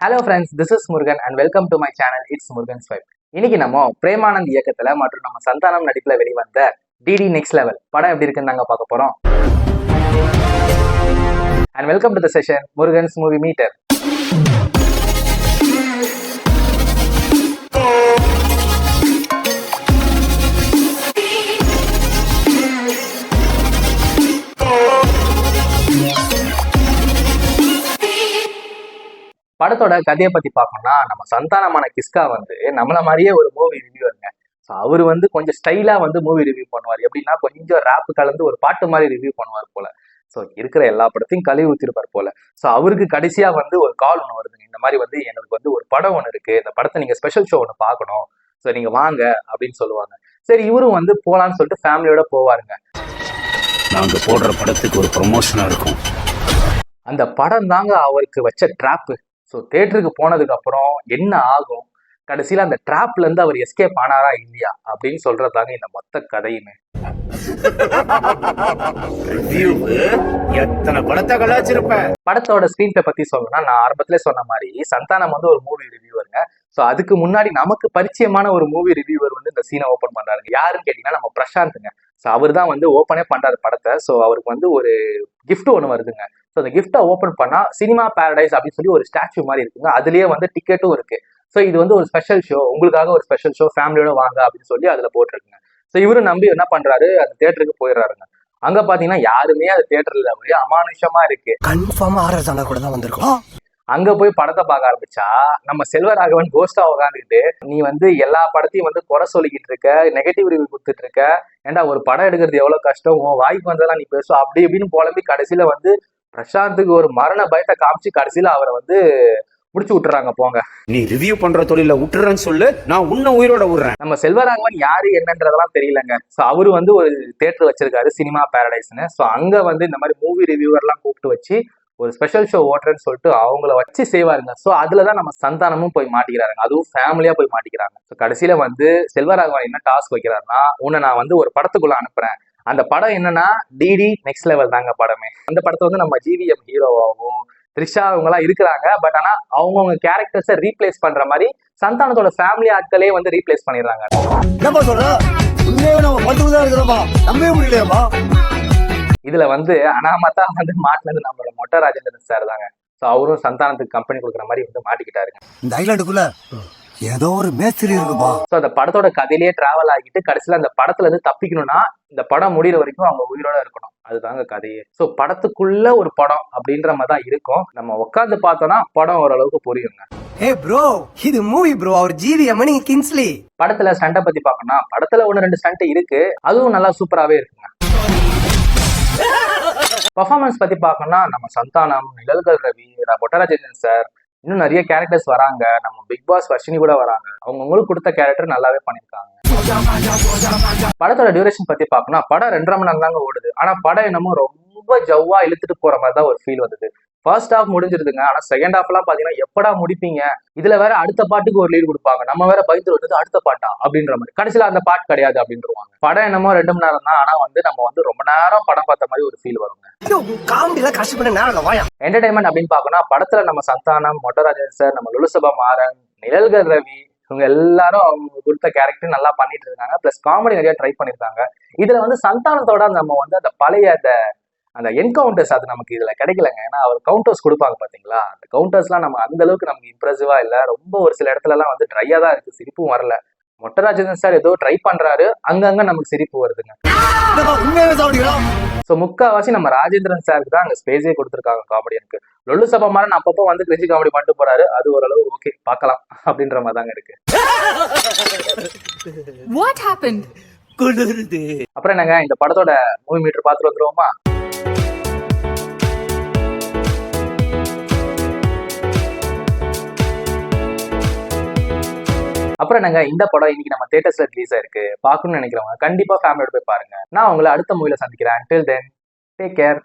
Hello friends this is Murugan and welcome to my channel it's Murugan swipe இன்னைக்கு நம்ம பிரேமானந்த் இயக்கத்துல மற்றும் நம்ம சந்தானம் நடிப்புல வெளிவந்த டிடி நெக்ஸ்ட் லெவல் படம் எப்படி இருக்குன்னு நாங்க பார்க்க போறோம். And welcome to the session Murugan's movie meter படத்தோட கதையை பத்தி பார்க்கணும்னா நம்ம சந்தானமான கிஸ்கா வந்து நம்மள மாதிரியே ஒரு மூவி ரிவ்யூவருங்க ஸோ அவர் வந்து கொஞ்சம் ஸ்டைலா வந்து மூவி ரிவ்யூ பண்ணுவார். எப்படின்னா கொஞ்சம் ரேப் கலந்து ஒரு பாட்டு மாதிரி ரிவ்யூ பண்ணுவார் போல. ஸோ இருக்கிற எல்லா படத்தையும் கழுவி ஊத்திருப்பார் போல. ஸோ அவருக்கு கடைசியா வந்து ஒரு கால் ஒன்று வருதுங்க. இந்த மாதிரி வந்து எனக்கு வந்து ஒரு படம் ஒன்று இருக்கு. இந்த படத்தை நீங்க ஸ்பெஷல் ஷோ ஒன்று பார்க்கணும். ஸோ நீங்க வாங்க அப்படின்னு சொல்லுவாங்க. சரி இவரும் வந்து போலான்னு சொல்லிட்டு ஃபேமிலியோட போவாருங்க. நாங்க போடுற படத்துக்கு ஒரு ப்ரொமோஷனா இருக்கும். அந்த படம் தாங்க அவருக்கு வச்ச ட்ராப்பு ஸோ தேட்டருக்கு போனதுக்கு அப்புறம் என்ன ஆகும்? கடைசியில அந்த ட்ராப்ல இருந்து அவர் எஸ்கேப் ஆனாரா இல்லையா? அப்படின்னு சொல்றதாங்க இந்த மொத்த கதையுமே. ரிவ்யூ எத்தனை படத்தை கலாச்சிருப்ப? படத்தோட ஸ்க்ரீன் பிளே பத்தி சொல்லணும்னா நான் ஆரம்பத்திலே சொன்ன மாதிரி சந்தானம் வந்து ஒரு மூவி ரிவ்யூவருங்க ஸோ அதுக்கு முன்னாடி நமக்கு பரிச்சயமான ஒரு மூவி ரிவ்யூவர் வந்து இந்த சீனை ஓப்பன் பண்றாருங்க. யாருன்னு கேட்டீங்கன்னா நம்ம பிரசாந்த்ங்க. ஸோ அவர் தான் வந்து ஓப்பனே பண்ணுறாரு படத்தை. ஸோ அவருக்கு வந்து ஒரு கிஃப்ட் ஒன்று வருதுங்க. ஸோ அந்த கிஃப்ட்டை ஓப்பன் பண்ணால் சினிமா பேரடைஸ் அப்படின்னு சொல்லி ஒரு ஸ்டாச்சு மாதிரி இருக்குங்க. அதுலேயே வந்து டிக்கெட்டும் இருக்கு. ஸோ இது வந்து ஒரு ஸ்பெஷல் ஷோ உங்களுக்காக ஒரு ஸ்பெஷல் ஷோ ஃபேமிலியோட வாங்க அப்படின்னு சொல்லி அதில் போட்டிருக்குங்க. ஸோ இவரும் நம்பி என்ன பண்ணுறாரு அந்த தேட்டருக்கு போயிடுறாருங்க. அங்க பாத்தீங்கன்னா யாருமே அந்த தேட்டர்ல ஒரே அமானுஷமா இருக்கு. கன்ஃபார்மா ஆர்எஸ் அண்ணா கூட தான் வந்திருக்கோம். அங்க போய் படத்தை பார்க்க ஆரம்பிச்சா நம்ம செல்வராகவன் கோஸ்டா உட்காந்துட்டு நீ வந்து எல்லா படத்தையும் வந்து குறை சொல்லிக்கிட்டு இருக்க நெகட்டிவ் ரிவ்யூ கொடுத்துட்டு இருக்க ஏன்டா ஒரு படம் எடுக்கிறது எவ்வளவு கஷ்டம் உன் வாய்க்கு வந்ததெல்லாம் நீ பேசும் அப்படி இப்படின்னு புலம்பி கடைசியில வந்து பிரசாந்துக்கு ஒரு மரண பயத்தை காமிச்சு கடைசியில அவரை வந்து முடிச்சு விட்டுறாங்க போங்க. நீ ரிவ்யூ பண்ற தொழில விட்டுறேன்னு சொல்லு நான் உன்னை உயிரோட விடுறேன். நம்ம செல்வராகவன் யாரு என்னன்றதெல்லாம் தெரியலங்க. ஸோ அவரு வந்து ஒரு தேட்டர் வச்சிருக்காரு சினிமா பேரடைஸ்னு ஸோ அங்க வந்து இந்த மாதிரி மூவி ரிவ்யூவர்லாம் கூப்பிட்டு வச்சு ஒரு ஸ்பெஷல் ஷோ ஓட்டுறேன்னு சொல்லிட்டு அவங்கள வச்சு செய்வாருங்க. ஸோ அதுல தான் நம்ம சந்தானமும் போய் மாட்டிக்கிறாருங்க. அதுவும் ஃபேமிலியா போய் மாட்டிக்கிறாங்க. ஸோ கடைசியில வந்து செல்வராகவன் என்ன டாஸ்க் வைக்கிறாருன்னா உன்னை நான் வந்து ஒரு படத்துக்குள்ள அனுப்புறேன். அந்த படம் என்னன்னா டிடி நெக்ஸ்ட் லெவல் தாங்க படமே. அந்த படத்தை வந்து நம்ம ஜிவிஎம் ஹீரோவாகவும் த்ரிஷா அவங்கலாம் இருக்கிறாங்க. பட் ஆனால் அவங்கவுங்க கேரக்டர்ஸை ரீப்ளேஸ் பண்ற மாதிரி சந்தானத்தோட ஃபேமிலி ஆட்களே வந்து ரீப்ளேஸ் பண்ணிடுறாங்க. இதுல வந்து அனாமத்தா வந்து மாட்டினது நம்மளோட மொட்டை ராஜேந்திரன் சார் தாங்க. ஸோ அவரும் சந்தானத்துக்கு கம்பெனி கொடுக்குற மாதிரி வந்து மாட்டிக்கிட்டாருங்க. இந்த ஐலாண்டுக்குள்ள ஏதோ ஒரு மேஸ்திரி இருக்குப்பா ஸோ அந்த படத்தோட கதையிலேயே டிராவல் ஆகிட்டு கடைசியில் அந்த படத்துல இருந்து தப்பிக்கணும்னா இந்த படம் முடியிற வரைக்கும் அவங்க உயிரோட இருக்கணும். அதுதாங்க கதையே. ஸோ படத்துக்குள்ள ஒரு படம் அப்படின்ற மாதிரி தான் இருக்கும். நம்ம உட்காந்து பார்த்தோம்னா படம் ஓரளவுக்கு புரியுங்க. ஏ ப்ரோ இது மூவி ப்ரோ அவர் ஜிவிஎம் நீங்க கிங்ஸ்லி படத்துல ஸ்டண்டை பத்தி பார்க்கணும்னா படத்துல ஒன்று ரெண்டு ஸ்டண்ட் இருக்கு. அதுவும் நல்லா சூப்பராகவே இருக்குங்க. பர்ஃபார்மன்ஸ் பத்தி பார்க்கணும்னா நம்ம சந்தானம் நிழல்கள் ரவி பொட்டராஜேந்திரன் சார் இன்னும் நிறைய கேரக்டர்ஸ் வராங்க. நம்ம பிக் பாஸ் வர்ஷினி கூட வராங்க. அவங்கவுங்களுக்கு கொடுத்த கேரக்டர் நல்லாவே பண்ணியிருக்காங்க. படத்தோட டியூரேஷன் பத்தி பார்க்கணும்னா படம் ரெண்டரை மணி நேரம் தாங்க ஓடுது. ஆனா படம் என்னமோ ரொம்ப ஜவ்வா இழுத்துட்டு போற மாதிரி தான் ஒரு ஃபீல் வந்தது. ஃபர்ஸ்ட் ஹாஃப் முடிஞ்சிருதுங்க. ஆனா செகண்ட் ஹாஃப்லாம் பாத்தீங்கன்னா எப்படா முடிப்பீங்க? இதுல வேற அடுத்த பாட்டுக்கு ஒரு லீடு கொடுப்பாங்க. நம்ம வேற பயந்து வந்தது அடுத்த பாட்டா? அப்படின்ற மாதிரி. கடைசியில அந்த பாட்டு கிடையாது அப்படின்றவாங்க படம் என்னமோ ரெண்டு மணி நேரம் தான் ஆனா வந்து நம்ம வந்து ரொம்ப நேரம் படம் பார்த்த மாதிரி ஒரு ஃபீல் வருங்க. என்டர்டைன்மெண்ட் அப்படின்னு பார்க்கணும்னா படத்துல நம்ம சந்தானம் மொட்டராஜன் சார் நம்ம லுலுசபா மாறன் நிழல்கள் ரவி இவங்க எல்லாரும் அவங்க கொடுத்த கேரக்டர் நல்லா பண்ணிட்டு இருக்காங்க. பிளஸ் காமெடி நிறைய ட்ரை பண்ணிருக்காங்க. இதுல வந்து சந்தானத்தோட நம்ம வந்து அந்த பழைய அந்த அந்த என்கவுண்டர்ஸ் அது நமக்கு இதுல கிடைக்கலங்க. ஏன்னா அவர் கவுண்டர்ஸ் கொடுப்பாங்க பாத்தீங்களா? அந்த கவுண்டர்ஸ்லாம் நம்ம அந்த அளவுக்கு நமக்கு இம்ப்ரெசிவா இல்ல. ரொம்ப ஒரு சில இடத்துல எல்லாம் வந்து ட்ரையா தான் இருக்கு. சிரிப்பும் வரல. மொட்டராஜன் சார் ஏதோ ட்ரை பண்றாரு. அங்கங்க நமக்கு சிரிப்பு வருதுங்க. ஸோ முக்காவாசி நம்ம ராஜேந்திரன் சாருக்கு தான் அங்கே ஸ்பேஸே கொடுத்துருக்காங்க காமெடியனுக்கு லொல்லு சபா மாதிரி அப்பப்போ வந்து கிரிஞ்சி காமெடி பண்ணிட்டு போறாரு. அது ஓரளவு ஓகே பார்க்கலாம். அப்படின்ற மாதிரி தாங்க இருக்கு. அப்புறம் என்னங்க இந்த படத்தோட மூவி மீட்டர் பார்த்துட்டு வந்துருவோமா? அப்புறம் என்னங்க இந்த படம் இன்னைக்கு நம்ம தேட்டர்ஸ்ல ரிலீஸ் ஆயிருக்கு. பார்க்கணும்னு நினைக்கிறவங்க கண்டிப்பா ஃபேமிலியோட போய் பாருங்க. நான் உங்களை அடுத்த மூவில சந்திக்கிறேன். டில் தென் டேக் கேர்